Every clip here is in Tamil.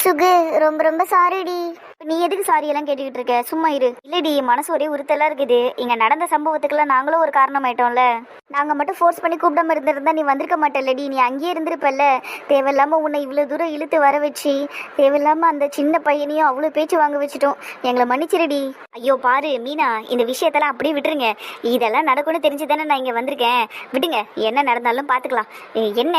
சுகு ரொம்ப ரொம்ப சாரிடி நீ எதுக்கு சாரி எல்லாம் கேட்டுக்கிட்டு இருக்க? சும்மா இரு. இல்லடி மனசு ஒரே உறுத்தலா இருக்குது. இங்க நடந்த சம்பவத்துக்குலாம் நாங்களும் ஒரு காரணம் ஆயிட்டோம்ல நாங்க மட்டும் ஃபோர்ஸ் பண்ணி கூப்பிடாம இருந்திருந்தா நீ வந்திருக்க மாட்டல்லடி. நீ அங்கேயே இருந்திருப்பல்ல. தேவையில்லாம உன்னை இவ்வளவு தூரம் இழுத்து வர வச்சு தேவையில்லாம அந்த சின்ன பையனையும் அவ்வளவு பேச்சு வாங்க வச்சுட்டோம். எங்களை மன்னிச்சிருடி. ஐயோ பாரு மீனா இந்த விஷயத்தெல்லாம் அப்படியே விட்டுருங்க. இதெல்லாம் நடக்கும்னு தெரிஞ்சு தானே நான் இங்க வந்திருக்கேன். விடுங்க என்ன நடந்தாலும் பாத்துக்கலாம். என்ன?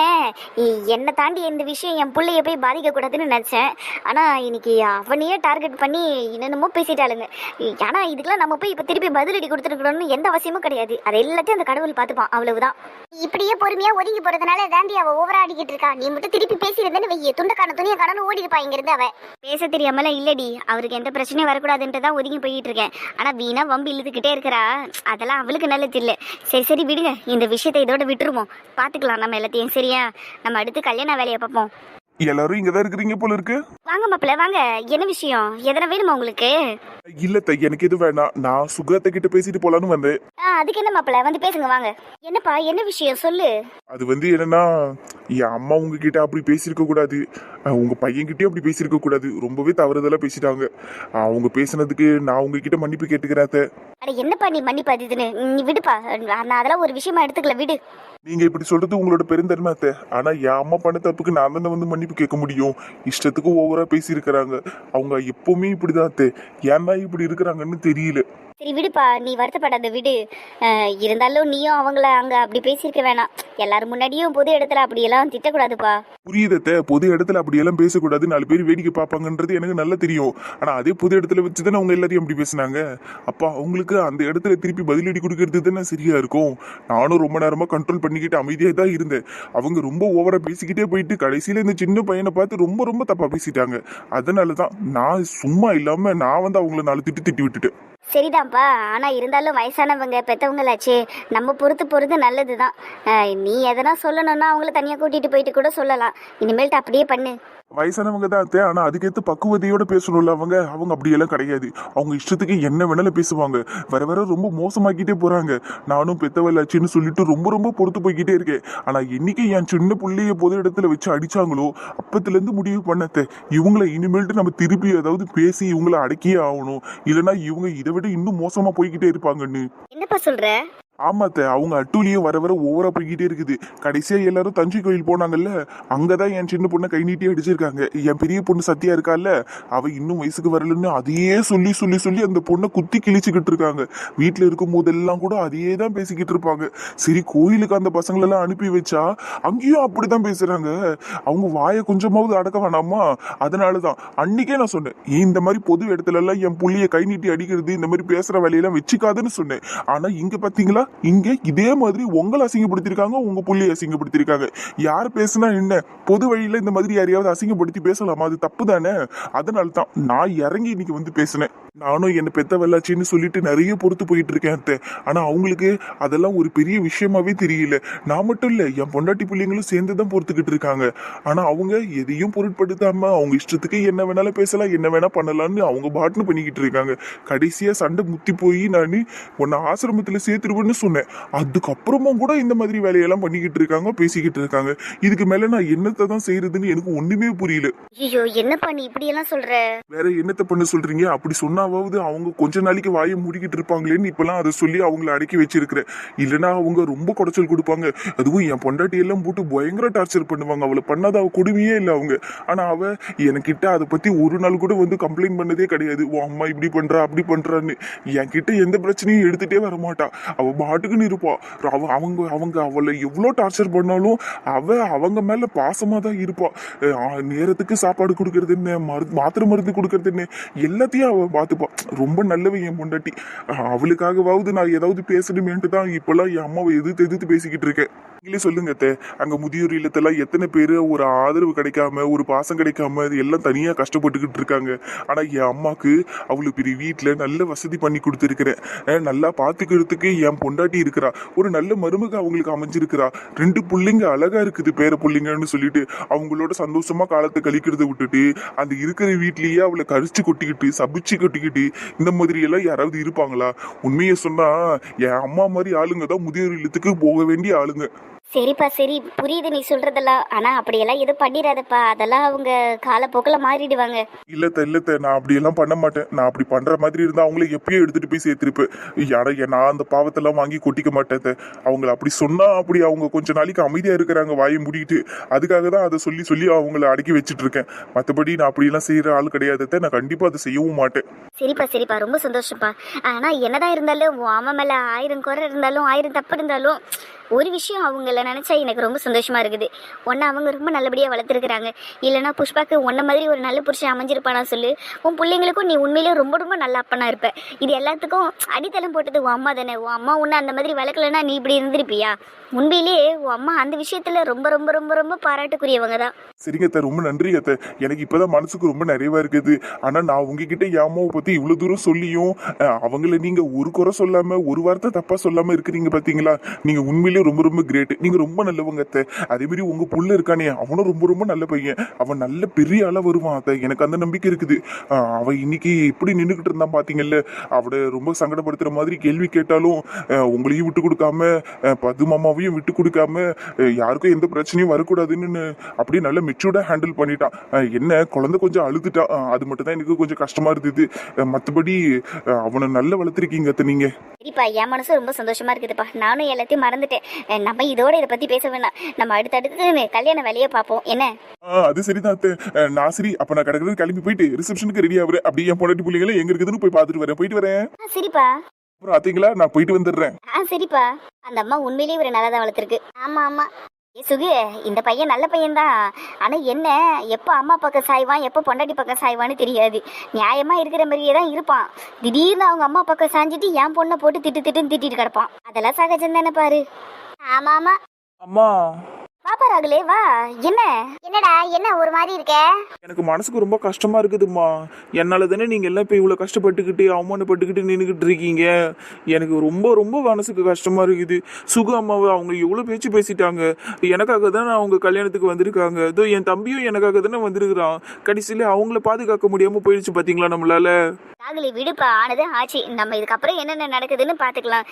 என்னை தாண்டி இந்த விஷயம் என் பிள்ளைய போய் பாதிக்க கூடாதுன்னு நினைச்சேன். ஆனா இன்னைக்கு அவனையே டார்கெட் பண்ணி என்னென்னமோ பேசிட்டாளுங்க. இ- ஆனா இதுக்கெல்லாம் நம்ம போய் இப்ப திருப்பி பதிலடி கொடுத்துருக்கணும்னு எந்த அவசியமும் கிடையாது. அது எல்லாத்தையும் அந்த கடவுள் பார்த்துப்பான். அவ்வளவுதான். இப்படியே பொறுமையா ஒதுங்கி போறதுனால தாண்டி அவ ஓவரா ஆடிக்கிட்டு இருக்கா. நீ மட்டும் திருப்பி பேசியிருந்தேன்னு வையே. துண்டக்கான துணியை கடனும் ஓடி இருப்பா இங்க இருந்து அவ. பேச தெரியாமல இல்லடி. அவருக்கு எந்த பிரச்சனையும் வரக்கூடாதுன்ட்டு தான் ஒதுங்கி போயிட்டு இருக்கேன். ஆனா வீணா வம்பு இழுத்துக்கிட்டே இருக்கிறா. அதெல்லாம் அவளுக்கு நல்லது இல்லை. சரி சரி விடுங்க. இந்த விஷயத்தை இதோட விட்டுருவோம். பாத்துக்கலாம் நம்ம எல்லாத்தையும். சரியா? நம்ம அடுத்து கல்யாண வேலையை பார்ப்போம். எல்லாரும் இங்கதான் இருக்கிறீங்க போல இருக்கு. வாங்க மாப்பிள்ள வாங்க. என்ன விஷயம்? எதனா வேணுமா உங்களுக்கு? இல்ல தை எனக்கு எதுவும் வேணாம். நான் சுகத்தை கிட்ட பேசிட்டு போலான்னு வந்தேன். ஆ அதுக்கு என்ன மாப்பிள்ள? வந்து பேசுங்க வாங்க. என்னப்பா என்ன விஷயம்? சொல்லு. அது வந்து என்னன்னா என் அம்மா உங்ககிட்ட அப்படி பேசியிருக்க கூடாது. அஹ் உங்க பையன்கிட்டயும் அப்படி பேசியிருக்க கூடாது. ரொம்பவே தவறுதலா பேசிட்டாங்க. அவங்க பேசுனதுக்கு நான் உங்ககிட்ட மன்னிப்பு கேட்டுக்கிறேன் அத்தை. அட என்னப்பா நீ மன்னிப்பா இதுன்னு? நீ விடுப்பா. நான் அதெல்லாம் ஒரு விஷயமா எடுத்துக்கல விடு. நீங்க இப்படி சொல்றது உங்களோட பெருந்தன்மை அத்தை. ஆனா என் அம்மா பண்ண தப்புக்கு நான் தானே வந்து மன்னிப்பு கேட்க முடியும். இஷ்டத்துக்கு ஓவரா பேசியிருக்கிறாங்க. அவங்க எப்பவுமே இப்படிதான் தான் ஏன் இப்படி இருக்கிறாங்கன்னு தெரியல. சரி விடுப்பா நீ வருத்தப்படாத விடு. இருந்தாலும் நீயும் அவங்கள அங்க அப்படி பேசியிருக்க வேணாம். எல்லாரும் முன்னாடியும் பொது இடத்துல அப்படியெல்லாம் திட்டக்கூடாதுப்பா. புரியுதத்த பொது இடத்துல அப்படியெல்லாம் பேசக்கூடாது. நாலு பேர் வேடிக்கை பார்ப்பாங்கன்றது எனக்கு நல்லா தெரியும். ஆனா அதே பொது இடத்துல வச்சு தானே அவங்க எல்லாரையும் அப்படி பேசுனாங்க. அப்பா அவங்களுக்கு அந்த இடத்துல திருப்பி பதிலடி கொடுக்கறது தானே சரியா இருக்கும்? நானும் ரொம்ப நேரமா கண்ட்ரோல் பண்ணிக்கிட்டு அமைதியாக தான் இருந்தேன். அவங்க ரொம்ப ஓவரா பேசிக்கிட்டே போயிட்டு கடைசியில இந்த சின்ன பையனை பார்த்து ரொம்ப ரொம்ப தப்பா பேசிட்டாங்க. அதனால தான் நான் சும்மா இல்லாம நான் வந்து அவங்கள நாலு திட்டு திட்டி விட்டுட்டேன். சரிதான்ப்பா ஆனா இருந்தாலும் வயசானவங்க பெத்தவங்களாச்சே நம்ம பொறுத்து பொறுத்து நல்லதுதான். தான் நீ எதனா சொல்லணும்னா அவங்கள தனியா கூட்டிட்டு போயிட்டு கூட சொல்லலாம். இனிமேல்ட்டு அப்படியே பண்ணு. வயசானவங்க தான் அத்தை. ஆனால் அதுக்கேற்ற பக்குவதையோட பேசணும்ல அவங்க. அவங்க அப்படியெல்லாம் கிடையாது. அவங்க இஷ்டத்துக்கு என்ன வேணாலும் பேசுவாங்க. வர வர ரொம்ப மோசமாக்கிட்டே போகிறாங்க நானும் பெத்தவளாச்சின்னு சொல்லிட்டு ரொம்ப ரொம்ப பொறுத்து போய்கிட்டே இருக்கேன். ஆனால் என்னைக்கு என் சின்ன பிள்ளைய பொது இடத்துல வச்சு அடிச்சாங்களோ அப்பத்துலேருந்து முடிவு பண்ணத்த இவங்கள இனிமேல்ட்டு நம்ம திருப்பி ஏதாவது பேசி இவங்கள அடக்கியே ஆகணும். இல்லைன்னா இவங்க இதை விட இன்னும் மோசமா போய்கிட்டே இருப்பாங்கன்னு. என்னப்பா சொல்கிற ஆமாத்த அவங்க அட்டூழியம் வர வர ஓவரா போய்கிட்டே இருக்குது. கடைசியா எல்லாரும் தஞ்சை கோயில் போனாங்கல்ல அங்கதான் என் சின்ன பொண்ணை கை நீட்டி அடிச்சிருக்காங்க என் பெரிய பொண்ணு சத்தியா இருக்கால்ல அவ இன்னும் வயசுக்கு வரலன்னு அதையே சொல்லி சொல்லி சொல்லி அந்த பொண்ணை குத்தி கிழிச்சுக்கிட்டு இருக்காங்க. வீட்டுல இருக்கும் போதெல்லாம் கூட அதையே தான் பேசிக்கிட்டு இருப்பாங்க. சரி கோயிலுக்கு அந்த பசங்களெல்லாம் அனுப்பி வச்சா அங்கேயும் அப்படிதான் பேசுறாங்க. அவங்க வாயை கொஞ்சமாவது அடக்க வேணாமா? அதனாலதான். அன்னைக்கே நான் சொன்னேன் "ஏன் இந்த மாதிரி பொது இடத்துல எல்லாம் என் புள்ளிய கை நீட்டி அடிக்கிறது இந்த மாதிரி பேசுற வேலையெல்லாம் வச்சுக்காதுன்னு சொன்னேன். ஆனா இங்க பாத்தீங்களா இங்கே இதே மாதிரி உங்களை அசிங்கப்படுத்திருக்காங்க உங்க புள்ளிய அசிங்கப்படுத்திருக்காங்க யார் பேசுனா என்ன? பொது வழியில இந்த மாதிரி யாரையாவது அசிங்கப்படுத்தி பேசலாமா? அது தப்பு தானே? அதனால தான் நான் இறங்கி இன்னைக்கு வந்து பேசினேன். நானும் என்ன பெத்த வெள்ளாச்சின்னு சொல்லிட்டு நிறைய பொறுத்து போயிட்டு இருக்கேன் அத்தை. ஆனா அவங்களுக்கு அதெல்லாம் ஒரு பெரிய விஷயமாவே தெரியல. நான் மட்டும் இல்ல என் பொண்டாட்டி பிள்ளைங்களும் சேர்ந்து தான் பொறுத்துக்கிட்டு இருக்காங்க. ஆனா அவங்க எதையும் பொருட்படுத்தாம அவங்க இஷ்டத்துக்கு என்ன வேணாலும் பேசலாம் என்ன வேணா பண்ணலாம்னு அவங்க பாட்டுன்னு பண்ணிக்கிட்டு இருக்காங்க. கடைசியா சண்டை முத்தி போய் நான் உன்னை ஆசிரமத்துல சேர்த்துருவேன்னு சொன்னேன். அதுக்கப்புறமும் கூட இந்த மாதிரி வேலையெல்லாம் பண்ணிக்கிட்டு இருக்காங்க பேசிக்கிட்டு இருக்காங்க. இதுக்கு மேல நான் என்னத்தை தான் செய்யறதுன்னு எனக்கு ஒண்ணுமே புரியல. ஐயோ என்னப்பா நீ இப்படியெல்லாம் சொல்ற? வேற என்னத்தை பண்ண சொல்றீங்க? அப்படி சொன்னாவது அவங்க கொஞ்ச நாளைக்கு வாயை மூடிக்கிட்டு இருப்பாங்களேன்னு இப்பெல்லாம் அதை சொல்லி அவங்கள அடக்கி வச்சிருக்கிறேன். இல்லைன்னா அவங்க ரொம்ப குடைச்சல் கொடுப்பாங்க. அதுவும் என் பொண்டாட்டி எல்லாம் போட்டு பயங்கர டார்ச்சர் பண்ணுவாங்க. அவளை பண்ணாத அவ கொடுமையே இல்லை அவங்க. ஆனால் அவ என்கிட்ட அதை பத்தி ஒரு நாள் கூட வந்து கம்ப்ளைண்ட் பண்ணதே கிடையாது. உன் அம்மா இப்படி பண்றா அப்படி பண்றான்னு. என்கிட்ட எந்த பிரச்சனையும் எடுத்துட்டே வர மாட்டா. அவ பாட்டுக்குன்னு இருப்பா. அவ அவங்க அவங்க அவளை எவ்வளோ டார்ச்சர் பண்ணாலும் அவ அவங்க மேல பாசமா தான் இருப்பா. நேரத்துக்கு சாப்பாடு கொடுக்கறது என்ன மருந்து மாத்திரை மருந்து கொடுக்கறது என்ன எல்லாத்தையும் அவ பார்த்துப்பா. ரொம்ப நல்லவன் என் பொண்டாட்டி. அவளுக்காகவாவது நான் ஏதாவது பேசணுமேன்ட்டு தான் இப்போல்லாம் என் அம்மாவை எதிர்த்து எதிர்த்து பேசிக்கிட்டு இருக்கேன். நீங்களே சொல்லுங்க அத்தை. அங்க முதியோர் இல்லத்தெல்லாம் எத்தனை பேர் ஒரு ஆதரவு கிடைக்காம ஒரு பாசம் கிடைக்காம இது எல்லாம் தனியா கஷ்டப்பட்டுக்கிட்டு இருக்காங்க. ஆனா என் அம்மாக்கு அவளுக்கு பெரிய வீட்டுல நல்ல வசதி பண்ணி கொடுத்துருக்கிறேன். நல்லா பாத்துக்கிறதுக்கு என் பொண்டாட்டி இருக்கிறா. ஒரு நல்ல மருமக அவங்களுக்கு அமைஞ்சிருக்கிறா. ரெண்டு பிள்ளைங்க அழகா இருக்குது பேர பிள்ளைங்கன்னு சொல்லிட்டு. அவங்களோட சந்தோஷமா காலத்தை கழிக்கிறத விட்டுட்டு அந்த இருக்கிற வீட்லயே அவளை கரிச்சு கொட்டிக்கிட்டு சபிச்சு கொட்டிக்கிட்டு இந்த மாதிரி எல்லாம் யாராவது இருப்பாங்களா? உண்மையை சொன்னா என் அம்மா மாதிரி ஆளுங்க தான் முதியோர் இல்லத்துக்கு போக வேண்டிய ஆளுங்க. சரிப்பா சரி. புரியுது நீ சொல்றதெல்லாம். ஆனா அப்படியெல்லாம் எதுவும் பண்ணிடாதப்பா. அதெல்லாம் அவங்க காலப்போக்கில் மாறிடுவாங்க. இல்லத்த இல்லத்த நான் அப்படியெல்லாம் பண்ண மாட்டேன். நான் அப்படி பண்ற மாதிரி இருந்தா அவங்கள எப்பயும் எடுத்துட்டு போய் சேர்த்திருப்பேன். யாரை நான் அந்த பாவத்தெல்லாம் வாங்கி கொட்டிக்க மாட்டேன். அவங்கள அப்படி சொன்னா அப்படி அவங்க கொஞ்ச நாளைக்கு அமைதியா இருக்கிறாங்க வாயை மூடிட்டு. அதுக்காக தான் அதை சொல்லி சொல்லி அவங்கள அடக்கி வச்சிட்டு இருக்கேன் மற்றபடி நான் அப்படியெல்லாம் செய்யற ஆள் கிடையாது. நான் கண்டிப்பா அதை செய்யவும் மாட்டேன். சரிப்பா சரிப்பா. ரொம்ப சந்தோஷப்பா ஆனா என்னதான் இருந்தாலும் உன் அம்மா மேல ஆயிரம் குறை இருந்தாலும் ஆயிரம் தப்பு இருந்தாலும் ஒரு விஷயம் அவங்கள நினைச்சா எனக்கு ரொம்ப சந்தோஷமா இருக்குது. ஒன்று அவங்க ரொம்ப நல்லபடியா வளர்த்துருக்குறாங்க. இல்லைனா புஷ்பாக்கு உன்ன மாதிரி ஒரு நல்ல புருஷன் அமைஞ்சிருப்பானா சொல்லு. உன் பிள்ளைங்களுக்கும் நீ உண்மையிலேயே ரொம்ப ரொம்ப நல்ல அப்பனா இருப்ப. இது எல்லாத்துக்கும் அடித்தளம் போட்டது உன் அம்மா தானே. உன் அம்மா ஒன்று அந்த மாதிரி வளர்க்கலன்னா நீ இப்படி இருந்திருப்பியா? உண்மையிலேயே உன் அம்மா அந்த விஷயத்துல ரொம்ப ரொம்ப ரொம்ப ரொம்ப பாராட்டுக்குரியவங்க தான். சரிங்க அத்தை ரொம்ப நன்றி அத்தை. எனக்கு இப்பதான் மனசுக்கு ரொம்ப நிறைவா இருக்குது. ஆனா நான் உங்ககிட்ட என் அம்மாவை இவ்வளோ இவ்வளவு தூரம் சொல்லியும் அவங்கள நீங்க ஒரு குறை சொல்லாம ஒரு வார்த்தை தப்பா சொல்லாம இருக்கிறீங்க பாத்தீங்களா? நீங்க உண்மையிலேயே ரொம்ப ரொம்ப கிரேட் நீங்க ரொம்ப நல்லவங்க அத்தை. அதே மாதிரி உங்க புள்ள இருக்கானே அவனும் ரொம்ப ரொம்ப நல்ல பையன். அவன் நல்ல பெரிய ஆளா வருவான் அத்தை. எனக்கு அந்த நம்பிக்கை இருக்குது. அவன் இன்னைக்கு எப்படி நின்றுகிட்டு இருந்தான் பாத்தீங்கல்ல அவட ரொம்ப சங்கடப்படுத்துற மாதிரி கேள்வி கேட்டாலும் உங்களையும் விட்டு கொடுக்காம பது மாமாவையும் விட்டு கொடுக்காம யாருக்கும் எந்த பிரச்சனையும் வரக்கூடாதுன்னு அப்படியே நல்ல மெச்சூர்டா ஹேண்டில் பண்ணிட்டான். என்ன குழந்தை கொஞ்சம் அழுதுட்டான் அது மட்டும் தான் எனக்கு கொஞ்சம் கஷ்டமா இருந்தது. மற்றபடி மத்தபடி அவனை நல்லா வளர்த்துருக்கீங்க அத்தை நீங்க. சரிப்பா என் மனசு ரொம்ப சந்தோஷமா இருக்குதுப்பா. நானும் எல்லாத்தையும் மறந்துட்டேன். நம்ம இதோட இதை பத்தி பேச வேணாம். நம்ம அடுத்தடுத்து கல்யாண வேலையை பார்ப்போம். என்ன? அது சரிதான் அத்தை. நான் சரி அப்ப நான் கடற்கரை கிளம்பி போயிட்டு ரிசப்ஷனுக்கு ரெடி ஆகுறேன். அப்படியே என் பொண்டாட்டி பிள்ளைங்கள எங்க இருக்குதுன்னு போய் பார்த்துட்டு வரேன். போயிட்டு வரேன். சரிப்பா. அப்புறம் அத்தைங்களா நான் போயிட்டு வந்துடுறேன். ஆ சரிப்பா. அந்த அம்மா உண்மையிலேயே ஒரு நல்லா தான் வளர்த்துருக்கு. ஆமா ஆமா. சுகு இந்த பையன் நல்ல பையன்தான். ஆனா என்ன எப்போ அம்மா பக்கம் சாய்வான் எப்போ பொண்டாட்டி பக்கம் சாய்வான்னு தெரியாது. நியாயமா இருக்கிற மாதிரியே தான் இருப்பான். திடீர்னு அவங்க அம்மா பக்கம் சாஞ்சிட்டு என் பொண்ணை போட்டு திட்டு திட்டுன்னு திட்டிட்டு கிடப்பான். அதெல்லாம் சகஜம் தானே பாரு. ஆமா ஆமா அம்மா பாப்பா ராகுலே வா. என்ன? என்னடா என்ன ஒரு மாதிரி இருக்க? எனக்கு மனசுக்கு ரொம்ப கஷ்டமா இருக்குதும்மா. என்னால தானே நீங்க எல்லாம் இப்போ இவ்வளோ கஷ்டப்பட்டுக்கிட்டு அவமானப்பட்டுக்கிட்டு நின்றுக்கிட்டு இருக்கீங்க? எனக்கு ரொம்ப ரொம்ப மனசுக்கு கஷ்டமா இருக்குது. சுகு அம்மாவை அவங்க எவ்வளோ பேச்சு பேசிட்டாங்க. எனக்காக தானே அவங்க கல்யாணத்துக்கு வந்திருக்காங்க. இதோ என் தம்பியும் எனக்காக தானே வந்திருக்கிறான். கடைசியில் அவங்கள பாதுகாக்க முடியாம போயிடுச்சு பாத்தீங்களா நம்மளால? ராகுலி விடுப்பா. ஆனது ஆச்சு. நம்ம இதுக்கப்புறம் என்னென்ன நடக்குதுன்னு பாத்துக்கலாம்.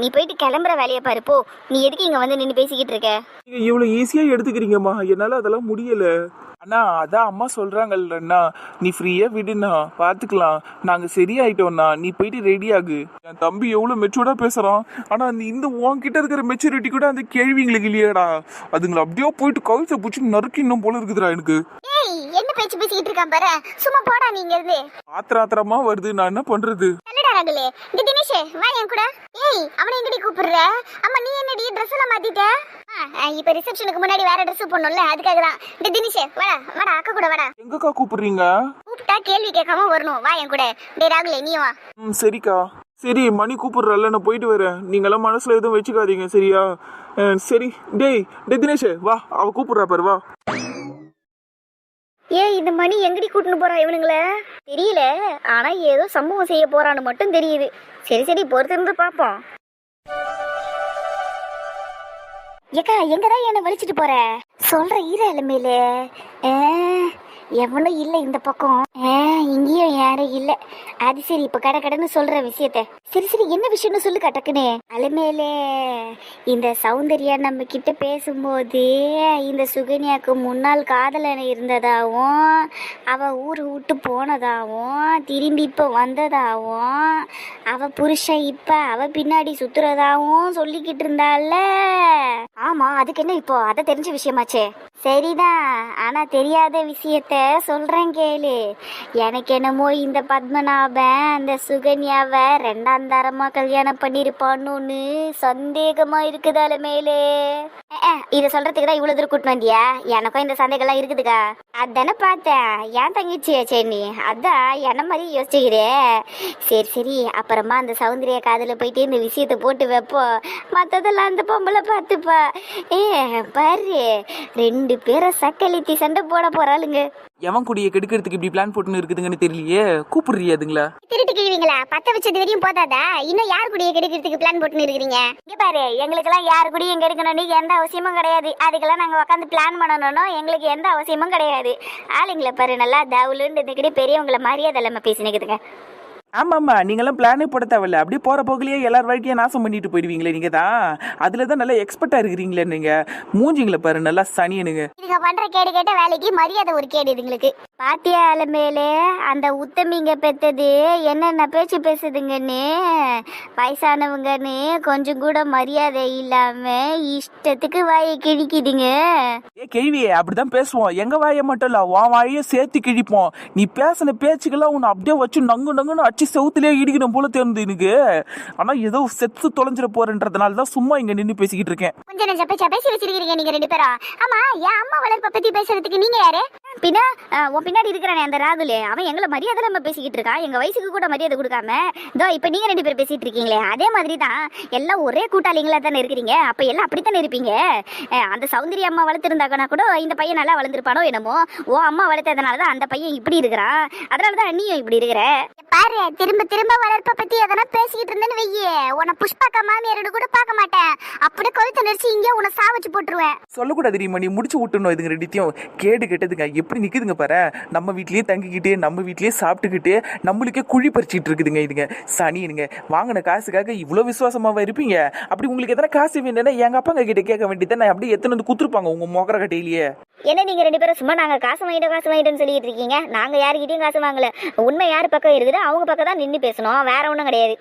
நீ போயிட்டு கிளம்புற வேலையை பாரு போ. நீ எதுக்கு இங்க வந்து நின்று பேசிக்கிட்டு இருக்க? நீங்க இவ்வளோ ஈஸியாக எடுத்துக்கிறீங்கம்மா. என்னால் அதெல்லாம் முடியல. அண்ணா அதான் அம்மா சொல்கிறாங்கல்லண்ணா நீ ஃப்ரீயா விடுண்ணா. பார்த்துக்கலாம் நாங்க சரியாயிட்டோம்ண்ணா. நீ போயிட்டு ரெடி ஆகு. என் தம்பி எவ்வளவு மெச்சூர்டாக பேசுறான். ஆனா அந்த இந்த உன்கிட்ட இருக்கிற மெச்சூரிட்டி கூட அந்த கேள்விங்களுக்கு இல்லையாடா. அதுங்களை அப்படியே போயிட்டு கவிச்சை பிடிச்சி நறுக்கி இன்னும் போல இருக்குதுடா எனக்கு. என்ன பேச்சு பேசிக்கிட்டு இருக்கான் பாரு. சும்மா போடா நீங்க இருந்து ஆத்திர ஆத்திரமா வருது நான் என்ன பண்றது? நல்லடா ராகுலே. இந்த தினேஷ் வா என் கூட. ஏய் அவனை எங்கடி கூப்பிடுற? அம்மா நீ என்னடி ட்ரெஸ் எல்லாம் மாத்திட்ட? ஆ, இப்ப ரிசப்ஷனுக்கு முன்னாடி வேற ட்ரெஸ் போடணும்ல அதுக்காக தான். இந்த தினேஷ் வாடா வாடா அக்கா கூட வாடா. எங்கக்கா கூப்பிடுறீங்க? கூப்பிட்டா கேள்வி கேட்காம வரணும். வா என் கூட. டேய் ராகுலே நீ வா. ம் சரிக்கா. சரி மணி கூப்பிடுறல்ல நான் போயிட்டு வரேன். நீங்களாம் மனசுல எதுவும் வச்சுக்காதீங்க சரியா? அஹ், சரி. டேய் டே தினேஷ் வா. அவ கூப்பிடுறா பாரு வா. ஏய் இந்த மணி எங்கடி கூட்டின்னு போறா இவனுங்கள? தெரியல. ஆனா ஏதோ சம்பவம் செய்ய போறான்னு மட்டும் தெரியுது. சரி சரி பொறுத்திருந்து பாப்போம் ஏக்கா எங்கதான் என்ன வலிச்சிட்டு போற? சொல்ற ஈர இளமையில. எவனும் இல்லை இந்த பக்கம். இங்கேயும் யாரும் இல்ல. அது சரி இப்ப கடை கடைன்னு சொல்ற விஷயத்த. சரி சரி என்ன விஷயம்னு சொல்லு கட்டக்குனே. அலுமேலே இந்த சௌந்தர்யா நம்ம கிட்ட பேசும்போது இந்த சுகன்யாக்கு முன்னாள் காதலன் இருந்ததாவும் அவ ஊர் விட்டு போனதாவும் திரும்பி இப்ப வந்ததாவும் அவ புருஷன் இப்ப அவ பின்னாடி சுத்துறதாவும் சொல்லிக்கிட்டு இருந்தால ஆமா அதுக்கு என்ன இப்போ? அதை தெரிஞ்ச விஷயமாச்சே. சரிதான் ஆனா தெரியாத விஷயத்த சொல்றேன் கேளு. எனக்கு என்னமோ இந்த பத்மநாபன் அந்த சுகன்யாவை ரெண்டாம் தரமா கல்யாணம் பண்ணிருப்பான்னு சந்தேகமா இருக்குதால மேலே. இத சொல்றதுக்கு தான் இவ்வளவு தூரம் கூட்டு வந்தியா? எனக்கும் இந்த சந்தேகம்லாம் இருக்குதுக்கா. அதானே பார்த்தேன். ஏன் தங்கச்சியா சரி நீ அதான் என்ன மாதிரி யோசிச்சுக்கிறே? சரி சரி அப்புறமா அந்த சௌந்தரிய காதுல போயிட்டு இந்த விஷயத்தை போட்டு வைப்போம் மத்ததெல்லாம் அந்த பொம்பளை பார்த்துப்பா. ஏ பாரு ரெண்டு பேரும் சக்களித்தி சண்டை போட போறாளுங்க. எவன் குடியை கெடுக்கிறதுக்கு இப்படி பிளான் போட்டுன்னு இருக்குதுங்கன்னு தெரியலையே. கூப்பிடுறியா அதுங்களா. திருட்டு கிழவிங்களா பத்த வச்சது வரையும் போதாதா? இன்னும் யார் குடியை கெடுக்கிறதுக்கு பிளான் போட்டுன்னு இருக்கிறீங்க? இங்க பாரு எங்களுக்கெல்லாம் யார் குடியும் கெடுக்கணும்னு எந்த அவசியமும் கிடையாது. அதுக்கெல்லாம் நாங்க உட்காந்து பிளான் பண்ணணும்னு எங்களுக்கு எந்த அவசியமும் கிடையாது. ஆளுங்களை பாரு நல்லா தவுலுன்னு இருந்துக்கிட்டு பெரியவங்கள மரியாதை இல்லாம பேசினுக்குதுங்க. ஆமா ஆமா நீங்களாம் பிளானே போட தேவையில்ல. அப்படியே போற போக்கிலேயே எல்லார் வாழ்க்கையும் நாசம் பண்ணிட்டு போயிடுவீங்களே நீங்க தான். அதுல தான் நல்லா எக்ஸ்பர்ட்டா இருக்கிறீங்களே நீங்க. மூஞ்சிங்கள பாரு நல்லா சனியனுங்க. இதுங்க பண்ற கேடு கேட்ட வேலைக்கு மரியாதை ஒரு கேடு இதுங்களுக்கு. பாத்தியா அலமேலே? அந்த உத்தமிங்க பெத்தது என்னென்ன பேச்சு பேசுதுங்கன்னு? வயசானவங்கன்னு கொஞ்சம் கூட மரியாதை இல்லாம இஷ்டத்துக்கு வாயை கிழிக்குதுங்க. ஏ கேள்வியே அப்படிதான் பேசுவோம். எங்க வாயை மட்டும் இல்ல உன் வாயை சேர்த்து கிழிப்போம். நீ பேசின பேச்சுக்கெல்லாம் உன்னை அப்படியே வச்சு நங்கு நங்குன்னு அச்சு செவுத்துலயே இடிக்கணும் போல தெரிந்து எனக்கு. ஆனா ஏதோ செத்து தொலைஞ்சிட போறேன்றதுனால தான் சும்மா இங்க நின்னு பேசிக்கிட்டு இருக்கேன். கொஞ்சம் நெஞ்ச பேச்சா பேசி வச்சிருக்கீங்க நீங்க ரெண்டு பேரும் ஆமா என் அம்மா வளர்ப்ப பத்தி பேசுறதுக்கு நீங்க யாரு? பின்ன உன் பின்னாடி இருக்கிறானே அந்த ராகுல். அவன் எங்களை மரியாதை நம்ம பேசிக்கிட்டு இருக்கான் எங்க வயசுக்கு கூட மரியாதை கொடுக்காம. இதோ இப்ப நீங்க ரெண்டு பேரும் பேசிட்டு இருக்கீங்களே. அதே மாதிரி தான் எல்லாம் ஒரே கூட்டாளிங்களா தானே இருக்கிறீங்க? அப்ப எல்லாம் அப்படித்தானே இருப்பீங்க? அந்த சௌந்தரிய அம்மா வளர்த்துருந்தாங்கன்னா கூட இந்த பையன் நல்லா வளர்ந்துருப்பானோ என்னமோ? ஓ அம்மா வளர்த்ததுனால தான் அந்த பையன் இப்படி இருக்கிறான். அதனால தான் நீயும் இப்படி இருக்கிற? பாரு திரும்ப திரும்ப வளர்ப்ப பத்தி எதனா பேசிக்கிட்டு இருந்தேன்னு வெய்யே உன்னை புஷ்பாக்கா மாமியாரோட கூட பார்க்க மாட்டேன். அப்படியே கொழுத்த நெரிச்சு இங்கே உன்னை சாவச்சு போட்டுருவேன். சொல்லக்கூடாது தெரியுமா நீ முடிச்சு விட்டுணும் இதுங்க ரெண்டுத்தையும் கேடு கெட்டதுங்க. எப்படி நிக்குதுங்க பாரு. நம்ம வீட்லயே தங்கிக்கிட்டு நம்ம வீட்லயே சாப்பிட்டுக்கிட்டு நம்மளுக்கே குழி பறிச்சிட்டு இருக்குதுங்க இதுங்க. சனினுங்க வாங்கின காசுக்காக இவ்வளோ விசுவாசமாவா இருப்பீங்க? அப்படி உங்களுக்கு எதனா காசு வேணும்னா எங்க அப்பாங்க கிட்ட கேட்க வேண்டியதானே அப்படியே எத்தனை வந்து குத்துருப்பாங்க உங்க மொகர கட்டையிலேயே. என்ன நீங்க ரெண்டு பேரும் சும்மா நாங்க காசு வாங்கிட்டோம் காசு வாங்கிட்டோம்னு சொல்லிட்டு இருக்கீங்க? நாங்க யாருக்கிட்டையும் காசு வாங்கல. உண்மை யார் பக்கம் இருக்குது அவங்க பக்கம் தான் நின்று பேசணும். வேற ஒன்றும் கிடையாது.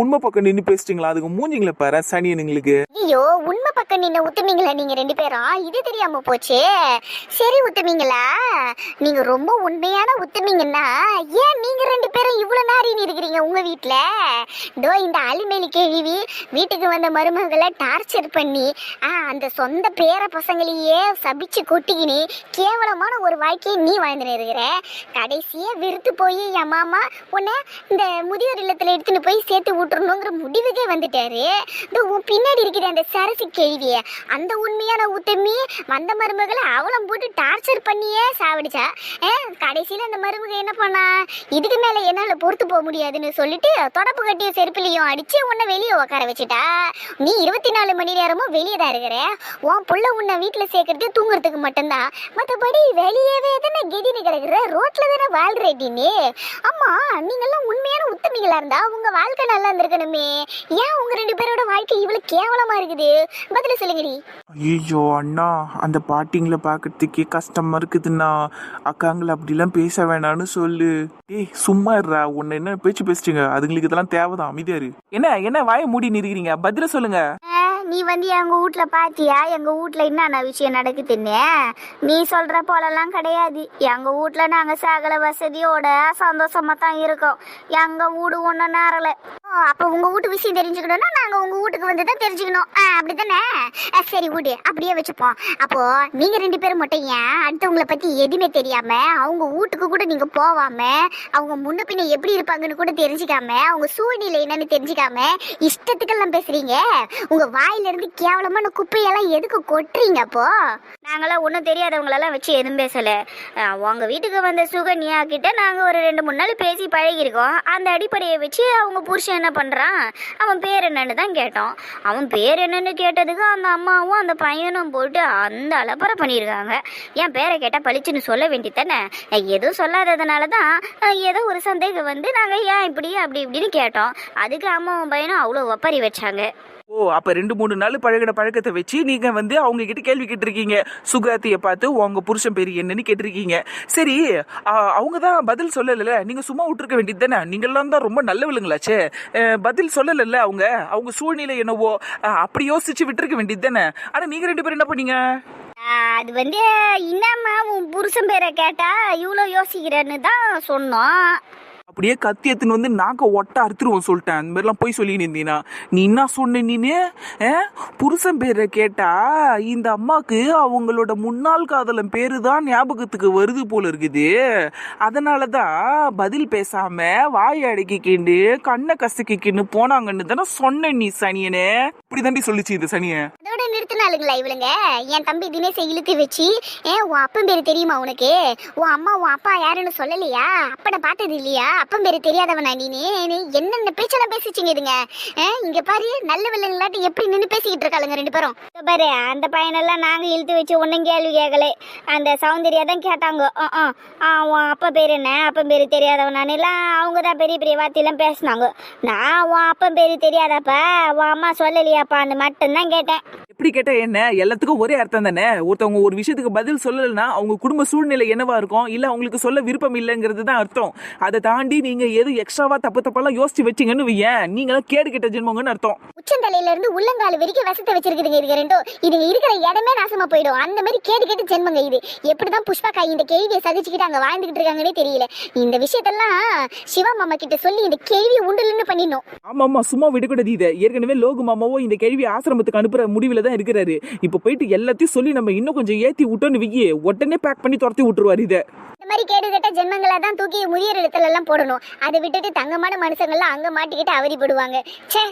உண்மை பக்கம் நின்று பேசிட்டீங்களா? அதுக்கு மூஞ்சிங்கள பாரு சனியனுங்களுக்கு ஐயோ உண்மை பக்கம் நின்ன உத்தமிங்களா நீங்க ரெண்டு பேரும் இது தெரியாம போச்சு. சரி உத்தமிங்களா நீங்க ரொம்ப உண்மையான உத்தமிங்கன்னா ஏன் நீங்க ரெண்டு பேரும் இவ்வளவு நாரின்னு இருக்கிறீங்க உங்க வீட்ல? இதோ இந்த அலுமேலி கேள்வி வீட்டுக்கு வந்த மருமகளை டார்ச்சர் பண்ணி அந்த சொந்த பேர பசங்களையே சபிச்சு கொட்டிக்கினு கேவலமான ஒரு வாழ்க்கையை நீ வாழ்ந்துன்னு இருக்கிற. கடைசியா விருத்து போய் என் மாமா உன்னை இந்த முதியோர் இல்லத்துல எடுத்துன்னு போய் சேர்த்து விட்டுறணுங்கிற முடிவுக்கே வந்துட்டாரு. இந்த உன் பின்னாடி இருக்கிற அந்த சரசு கேள்விய அந்த உண்மையான உத்தமி வந்த மருமகளை அவளம் போட்டு டார்ச்சர் பண்ணியே சாவடிச்சா. ஆ, அந்த மருமக என்ன பண்ணா? இதுக்கு மேல என்னால பொறுத்து போக முடியாதுன்னு சொல்லிட்டு தொடப்பு கட்டிய செருப்புலையும் அடிச்சு உன்னை வெளியே உட்கார வச்சுட்டா. நீ இருபத்தி நாலு மணி நேரமும் வெளியே தான் இருக்கிற. உன் புள்ள உன்னை வீட்டுல சேர்க்கறது தூங்குறதுக்கு மட்டும்தான். மற்றபடி வெளியவே தானே கெதினு கிடக்குற. ரோட்டில் தானே வாழ்றேடி நீ ஆமா உண்மையான உத்தமிகளா இருந்தா உங்க வாழ்க்கை நல்லா இருந்திருக்கணுமே. ஏன் உங்க ரெண்டு பேரோட வாழ்க்கை இவ்வளவு கேவலமா இருக்குது? பதில சொல்லுங்கடி. ஐயோ அண்ணா அந்த பாட்டிங்களை பார்க்கறதுக்கே கஷ்டமா இருக்குதுண்ணா. அக்காங்களை அப்படிலாம் பேச வேணாம்னு சொல்லு. ஏய் சும்மா இருடா. உன்னை என்ன பேச்சு பேசிட்டுங்க? அதுங்களுக்கு இதெல்லாம் தேவைதான். அமைதியா இரு. என்ன என்ன வாயை மூடி நிற்கிறீங்க? பதில சொல்லுங்க. நீ வந்து எங்க வீட்ல பாத்தியா? எங்க வீட்ல என்னென்ன விஷயம் நடக்குதுன்னு? நீ சொல்ற போலலாம் கிடையாது. எங்க வீட்ல நாங்க சகல வசதியோட சந்தோஷமா தான் இருக்கோம். எங்க வீடு ஒன்றும் நேரல அப்போ உங்க வீட்டு விஷயம் தெரிஞ்சுக்கணும்னா நாங்க உங்க வீட்டுக்கு வந்து தான் தெரிஞ்சுக்கணும். அப்படி தானே சரி ஊட்டி அப்படியே வச்சுப்போம். அப்போ நீங்க ரெண்டு பேரும் மட்டும் ஏன்? அடுத்தவங்கள பத்தி எதுவுமே தெரியாம அவங்க வீட்டுக்கு கூட நீங்க போவாம அவங்க முன்ன பின்ன எப்படி இருப்பாங்கன்னு கூட தெரிஞ்சுக்காம அவங்க சூழ்நிலை என்னன்னு தெரிஞ்சுக்காம இஷ்டத்துக்கெல்லாம் பேசுறீங்க? உங்க வாயில இருந்து கேவலமான குப்பையெல்லாம் எதுக்கு கொட்டுறீங்க அப்போ? நாங்களாம் ஒன்றும் தெரியாதவங்களெல்லாம் வச்சு எதுவும் பேசல. அஹ் உங்க வீட்டுக்கு வந்த சுகன்யா கிட்ட நாங்க ஒரு ரெண்டு மூணு நாள் பேசி பழகிருக்கோம் அந்த அடிப்படையை வச்சு அவங்க புருஷன் என்ன பண்றான்? அவன் பேர் என்னன்னு தான் கேட்டோம் அவன் பேர் என்னன்னு கேட்டதுக்கு அந்த அம்மாவும் அந்த பையனும் போட்டு அந்த அலப்பறை பண்ணியிருக்காங்க. என் பேரை கேட்டால் பளிச்சுன்னு சொல்ல வேண்டியதானே எதுவும் சொல்லாததுனால தான் ஏதோ ஒரு சந்தேகம் வந்து நாங்கள் ஏன் இப்படி அப்படி இப்படின்னு கேட்டோம். அதுக்கு அம்மாவும் பையனும் அவ்வளோ ஒப்பரி வச்சாங்க. ஓ அப்ப ரெண்டு மூணு நாள் பழகின பழக்கத்தை வச்சு நீங்க வந்து அவங்க கிட்ட கேள்வி கேட்டிருக்கீங்க. சுகாத்திய பார்த்து உங்க புருஷன் பேர் என்னன்னு கேட்டிருக்கீங்க. சரி அவங்க தான் பதில் சொல்லல நீங்க சும்மா விட்டுருக்க வேண்டியது தானே? நீங்கெல்லாம் தான் ரொம்ப நல்லவளுங்களாச்சே. பதில் சொல்லல அவங்க. அவங்க சூழ்நிலை என்னவோ அப்படி யோசிச்சு விட்டுருக்க வேண்டியது தானே? ஆனா நீங்க ரெண்டு பேரும் என்ன பண்ணீங்க? அது வந்து என்னம்மா உன் புருஷன் பேரை கேட்டா இவ்வளோ யோசிக்கிறேன்னு தான் சொன்னோம். அப்படியே கத்தி எடுத்துன்னு வந்து நாக்க ஒட்ட அறுத்துருவோம் சொல்லிட்டேன். அந்த மாதிரிலாம் போய் சொல்லி இருந்தீனா? நீ என்ன சொன்ன நீனே? ஆ? புருஷன் பேரை கேட்டா இந்த அம்மாவுக்கு அவங்களோட முன்னாள் காதலன் பேரு தான் ஞாபகத்துக்கு வருது போல இருக்குது. அதனால தான் பதில் பேசாம வாய் அடக்கிக்கிண்டு கண்ணை கசக்கிக்கின்னு போனாங்கன்னு தானே சொன்னேன் நீ சனியனே. இப்படி தாண்டி சொல்லிச்சு இந்த சனியை. நிறுத்தினாளுங்களா இவளுங்க? என் தம்பி தினேஷை இழுத்து வச்சு ஏன் உன் அப்பன் பேர் தெரியுமா உனக்கு? உன் அம்மா உன் அப்பா யாருன்னு சொல்லலையா? அப்பனை பார்த்தது இல்லையா? அப்பம் பேரு தெரியாதவனா நீனே? நீ என்னென்ன பேச்செல்லாம் பேசிச்சிங்க இதுங்க? இங்க பாரு நல்ல வில்லங்களாட்டி எப்படி நின்னு பேசிக்கிட்டு இருக்காளுங்க ரெண்டு பேரும். பாரு அந்த பையனெல்லாம் நாங்க இழுத்து வச்சு ஒன்னும் கேள்வி கேட்கல. அந்த சௌந்தர்யா தான் கேட்டாங்க. அஹ், ஆ, உன் அப்பா பேர் என்ன? அப்பன் பேரு தெரியாதவனானெல்லாம் அவங்க தான் பெரிய பெரிய வார்த்தையெல்லாம் பேசினாங்க. நான் உன் அப்பன் பேரு தெரியாதப்பா உன் அம்மா சொல்லலையாப்பான்னு மட்டும்தான் கேட்டேன். எப்படி கேட்டா என்ன? எல்லாத்துக்கும் ஒரே அர்த்தம் தானே? ஒருத்தவங்க ஒரு விஷயத்துக்கு பதில் சொல்லலைன்னா அவங்க குடும்ப சூழ்நிலை என்னவா இருக்கும்? இல்ல அவங்களுக்கு சொல்ல விருப்பம் இல்லைங்கிறது தான் அர்த்தம். அதை தாண்டி நீங்க எது எக்ஸ்ட்ராவா தப்பு தப்பெல்லாம் யோசிச்சு வச்சீங்கன்னு வையேன். நீங்களாம் கேடு கெட்ட ஜென்மங்கன்னு அர்த்தம். உச்சந்தலையில இருந்து உள்ளங்கால் வரைக்கும் விஷத்தை வச்சிருக்குதுங்க இதுங்க ரெண்டும். இதுங்க இருக்கிற இடமே நாசமா போயிடும். அந்த மாதிரி கேடு கேட்டு ஜென்மங்க இது. எப்படிதான் புஷ்பா காய் இந்த கேள்வியை சகிச்சுக்கிட்டு அங்க வாழ்ந்துகிட்டு இருக்காங்கன்னே தெரியல. இந்த விஷயத்தெல்லாம் சிவா மாமா கிட்ட சொல்லி இந்த கேள்வியை உண்டுலன்னு பண்ணிடணும். ஆமா ஆமா சும்மா விடக்கூடாது இதை. ஏற்கனவே லோகு மாமாவோ இந்த கேள்வி ஆசிரமத்துக்கு அனுப்புற முடிவுல தான் இருக்கிறாரு. இப்போ போயிட்டு எல்லாத்தையும் சொல்லி நம்ம இன்னும் கொஞ்சம் ஏத்தி விட்டோன்னு விக்கி உடனே பேக் பண்ணி துரத்தி விட்டுருவாரு இதை. இந்த மாதிரி கேடு கெட்ட ஜென்மங்களை தான் தூக்கி முதியோர் இடத்துல எல்லாம் போடணும். அதை விட்டுட்டு தங்கமான மனுஷங்கள்லாம் அங்க மாட்டிக்கிட்டு அவதிப்படுவாங்க. ச்சே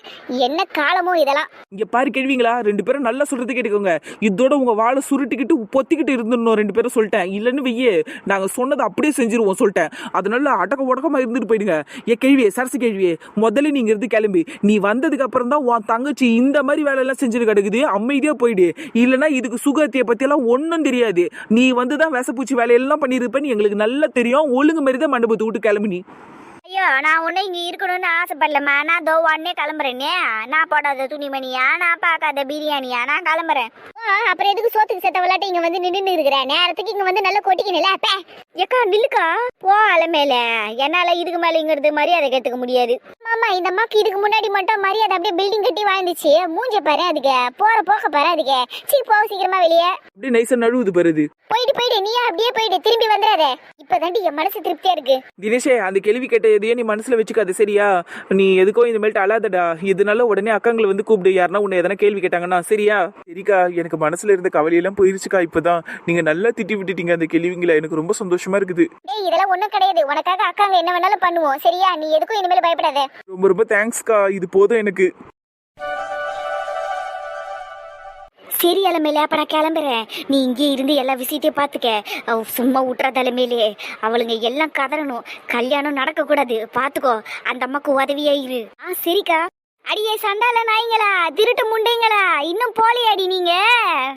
என்ன காலமோ இதெல்லாம். இங்க பாரு கேள்விங்களா ரெண்டு பேரும் நல்லா சொல்றது கேட்டுக்கோங்க. இதோட உங்க வாழை சுருட்டிக்கிட்டு பொத்திக்கிட்டு இருந்துடணும் ரெண்டு பேரும் சொல்லிட்டேன். இல்லைன்னு வெய்யே நாங்க சொன்னதை அப்படியே செஞ்சிருவோம் சொல்லிட்டேன். அதனால அடக்க உடக்கமா இருந்துட்டு போயிடுங்க. ஏ கேள்வியே சரசு கேள்வியே முதல்ல நீங்க இருந்து கிளம்பி. நீ வந்ததுக்கு அப்புறம் தான் உன் தங்கச்சி இந்த மாதிரி வேலை எல்லாம் செஞ்சுட்டு கிடக்குது அமைதியாக போயிடு. இல்லைன்னா இதுக்கு சுகத்தியை பற்றியெல்லாம் ஒன்றும் தெரியாது. நீ வந்து தான் விசப்பூச்சி வேலையெல்லாம் பண்ணியிருப்பேன்னு எங்களுக்கு நல்லா தெரியும். ஒழுங்கு மாதிரி தான் மண்டபத்தை விட்டு கிளம்பி நீ. ஐயோ நான் ஒன்னும் இங்க இருக்கணும்னு ஆசைப்படலம்மா. நான் தோ உடனே கிளம்புறேனே. நான் போடாத துணிமணியா நான் பார்க்காத பிரியாணியா நான் கிளம்புறேன். அப்புறம் எதுக்கு சோத்துக்கு செத்த விளாட்டு இங்கே வந்து நின்று இருக்கிறேன் நேரத்துக்கு இங்கே வந்து நல்லா கொட்டிக்கணும்ல அப்பே. ஏக்கா நில்லுக்கா. போ மேல. என்னால இதுக்கு மேல இங்கிறது மரியாதை கேட்டுக்க முடியாது. மாமா இந்த அம்மாக்கு இதுக்கு முன்னாடி மட்டும் மரியாதை அப்படியே பில்டிங் கட்டி வாழ்ந்துச்சு. மூஞ்ச பாரு அதுக்கு. போற போக்க பாரு அதுக்கு. சீ போ சீக்கிரமா வெளியே. அப்படியே நைஸா நழுவுது பாருது போயிட்டு போயிடு நீயா அப்படியே போயிடு. திரும்பி வந்துடாத. இப்பதாண்டி என் மனசு திருப்தியா இருக்கு. தினேஷே அந்த கேள்வி கேட்ட எதையும் நீ மனசுல வச்சுக்காத சரியா? நீ எதுக்கோ இந்த மேல்ட்டு அழாதடா. இதனால உடனே அக்காங்களை வந்து கூப்பிடு. யாருன்னா உன்னை எதனா கேள்வி கேட்டாங்கன்னா சரியா? சரிக்கா எனக்கு மனசுல இருந்த கவலையெல்லாம் போயிருச்சுக்கா இப்பதான். நீங்க நல்லா திட்டி விட்டுட்டீங்க அந்த கேள்விங்களை. எனக்கு ரொம்ப சந்தோஷமா இருக்குது. டேய் இதெல்லாம் ஒண்ணும் கிடையாது. உனக்காக அக்காங்க என்ன வேணாலும் பண்ணுவோம். சரியா? நீ எதுக்கும் இனிமேல் பயப்படாத. ரொம்ப ரொம்ப தேங்க்ஸ்க்கா இது போதும் எனக்கு. சரி அலமேல அப்ப நான் கிளம்புறேன். நீ இங்கே இருந்து எல்லா விஷயத்தையும் பார்த்துக்க. அவ சும்மா விட்டுறாத அலமேலே அவளுங்க எல்லாம் கதறணும். கல்யாணம் நடக்க கூடாது பாத்துக்கோ அந்த அம்மாக்கு உதவியாயிரு ஆ சரிக்கா. அடியே சண்டால நாய்ங்களா? திருட்டு முண்டைங்களா? இன்னும் போலியாடி நீங்க.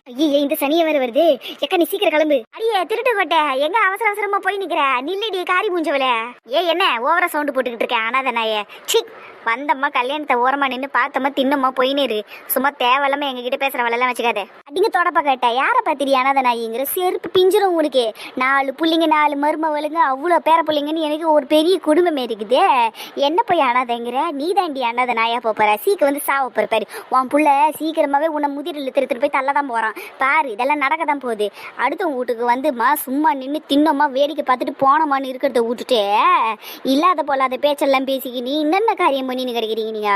ஐயே இந்த சனிய வேற வருது. எக்க நீ சீக்கிரம் கிளம்பு. அடியே திருட்டு கொட்டை. எங்க அவசர அவசரமா போய் நிக்கிற? நில்லடி காரி மூஞ்சவல ஏ என்ன? ஓவரா சவுண்ட் போட்டுக்கிட்டு இருக்கேன் அனாத நாயே. சிக் வந்தம்மா கல்யாணத்தை ஓரமா நின்று பார்த்தம்மா தின்னம்மா போயினேரு சும்மா தேவையில்லாம எங்ககிட்ட பேசுற வேலையெல்லாம் வச்சுக்காத. அடிங்க தொடப்ப கேட்ட யாரை பார்த்துடி அனாத நாய்ங்கிற செருப்பு பிஞ்சிரும் உங்களுக்கு. நாலு புள்ளிங்க நாலு மருமவளுங்க அவ்வளோ பேர பிள்ளைங்கன்னு எனக்கு ஒரு பெரிய குடும்பமே இருக்குது. என்ன போய் அனாதைங்கிற? நீ தாண்டி அனாத நாயா போற? சீக்கிரம் வந்து சாவ போற பாரு. உன் புள்ள சீக்கிரமாவே உன்னை முதிரில் திருத்திட்டு போய் தள்ள தான் போறான். பாரு இதெல்லாம் நடக்க தான் போகுது. அடுத்த வீட்டுக்கு வந்துமா சும்மா நின்று தின்னோமா வேடிக்கை பார்த்துட்டு போனோமான்னு இருக்கிறத விட்டுட்டு இல்லாத போலாத பேச்செல்லாம் பேசிக்கி நீ என்னென்ன காரியம் பண்ணின்னு கிடைக்கிறீங்க நீங்க?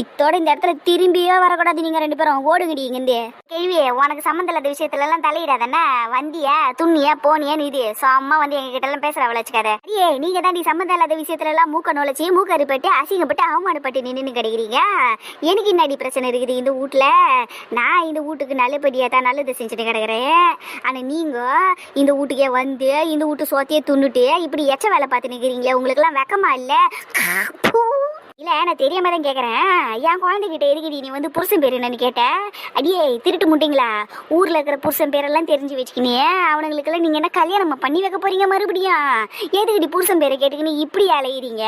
இத்தோட இந்த இடத்துல திரும்பியே வரக்கூடாது நீங்க ரெண்டு பேரும். ஓடுங்கடி இங்கிருந்து. கேள்வி உனக்கு சம்மந்தம் இல்லாத விஷயத்துல எல்லாம் தலையிடாதானே வந்தியா? துண்ணியா? போனியா? இது சும்மா வந்து எங்க கிட்ட எல்லாம் பேசுற வளச்சுக்காத ஏ நீங்க தான் சம்மந்தம் இல்லாத விஷயத்துல எல்லாம் மூக்க நுழைச்சி மூக்க அறுப்பட்டு அசிங்கப்பட்டு அவமானப்பட்டு நின்று கிடைக்கிறீங்க? எனக்கு என்னடி பிரச்சனை இருக்குது இந்த வீட்ல? நான் இந்த வீட்டுக்கு நல்லபடியா தான் நல்லது செஞ்சுட்டு கிடக்குறேன். ஆனா நீங்க இந்த வீட்டுக்கே வந்து இந்த வீட்டு சோத்தையே துண்ணுட்டு இப்படி எச்ச வேலை பார்த்து நிற்கிறீங்களே உங்களுக்கு எல்லாம் வெக்கமா இல்ல? இல்ல நான் தெரியாம தான் கேக்குறேன். என் குழந்தைகிட்ட எதுக்குடி நீ வந்து புருஷன் பேர் என்னன்னு கேட்ட? அடியே திருட்டு முட்டிங்களா ஊர்ல இருக்கிற புருஷன் பேரெல்லாம் தெரிஞ்சு வச்சுக்கினே அவனுங்களுக்கெல்லாம் நீங்க என்ன கல்யாணம் பண்ணி வைக்க போறீங்க மறுபடியும் எதுக்குடி புருஷன் பேரை கேட்டுக்கின்னு இப்படி அலையிறீங்க?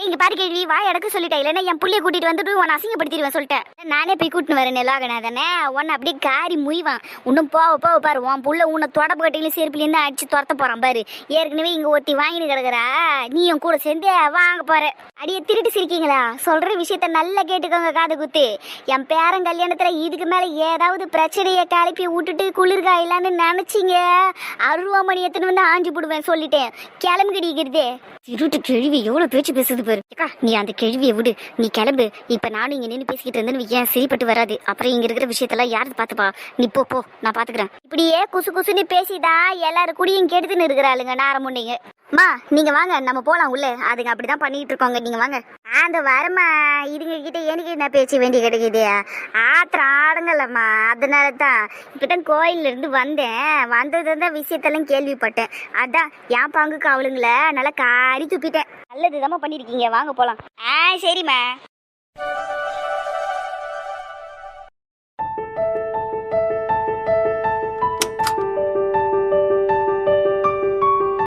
எங்க இங்க பாரு கேள்வி வா இடக்கு சொல்லிட்டேன் இல்லைன்னா என் புள்ளைய கூட்டிட்டு வந்துட்டு உன் அசிங்கப்படுத்திடுவேன் சொல்லிட்டேன். நானே போய் கூட்டின்னு வரேன் நிலாகனாதானே உன்னை அப்படியே காரி முய்வான். இன்னும் போக போக பாரு உன் புள்ள உன்னை தொடப்பு கட்டிலும் செருப்புலேருந்து அடிச்சு துரத்த போறான் பாரு. ஏற்கனவே இங்க ஒருத்தி வாங்கிட்டு கிடக்குறா. நீ என் கூட சேர்ந்து வாங்க போற. அடியே திருட்டு இருக்கீங்களா? சொல்ற விஷயத்த நல்லா கேட்டுக்கோங்க காது குத்து. என் பேரன் கல்யாணத்துல இதுக்கு மேல ஏதாவது பிரச்சனையை கிளப்பி விட்டுட்டு குளிர்காயிலான்னு நினைச்சீங்க. அருவாமணி எத்தனை வந்து ஆஞ்சு போடுவேன் சொல்லிட்டேன். கிளம்பு கிடைக்கிறதே திருட்டு கேள்வி எவ்வளவு பேச்சு பேசுது பாரு. அக்கா நீ அந்த கிழவியை விடு. நீ கிளம்பு. இப்ப நானும் இங்க நின்று பேசிக்கிட்டு இருந்தேன்னு ஏன் சரிப்பட்டு வராது. அப்புறம் இங்க இருக்கிற விஷயத்தெல்லாம் யாரும் பாத்துப்பா நீ போ போ. நான் பாத்துக்கிறேன். இப்படியே குசு குசுன்னு பேசிதா எல்லாரும் கூடயும் கெடுத்துன்னு இருக்கிறாளுங்க நார முன்னைங்க மா நீங்க வாங்க. நம்ம போலாம் உள்ள. அதுங்க அப்படிதான் பண்ணிட்டு இருக்கோங்க. நீங்க வாங்க. அந்த வரமா இதுங்க கிட்ட எனக்கு என்ன பேச்சு வேண்டி கிடைக்குது? ஆத்திரம் ஆடுங்கல்லம்மா அதனால தான் இப்பதான் கோயில்ல இருந்து வந்தேன். வந்தது தான் விஷயத்தெல்லாம் கேள்விப்பட்டேன். அதான் என் பங்குக்கு அவளுங்கள நல்லா காரி துப்பிட்டேன். நல்லது பண்ணியிருக்கீங்க வாங்க போலாம். ஆ சரிம்மா.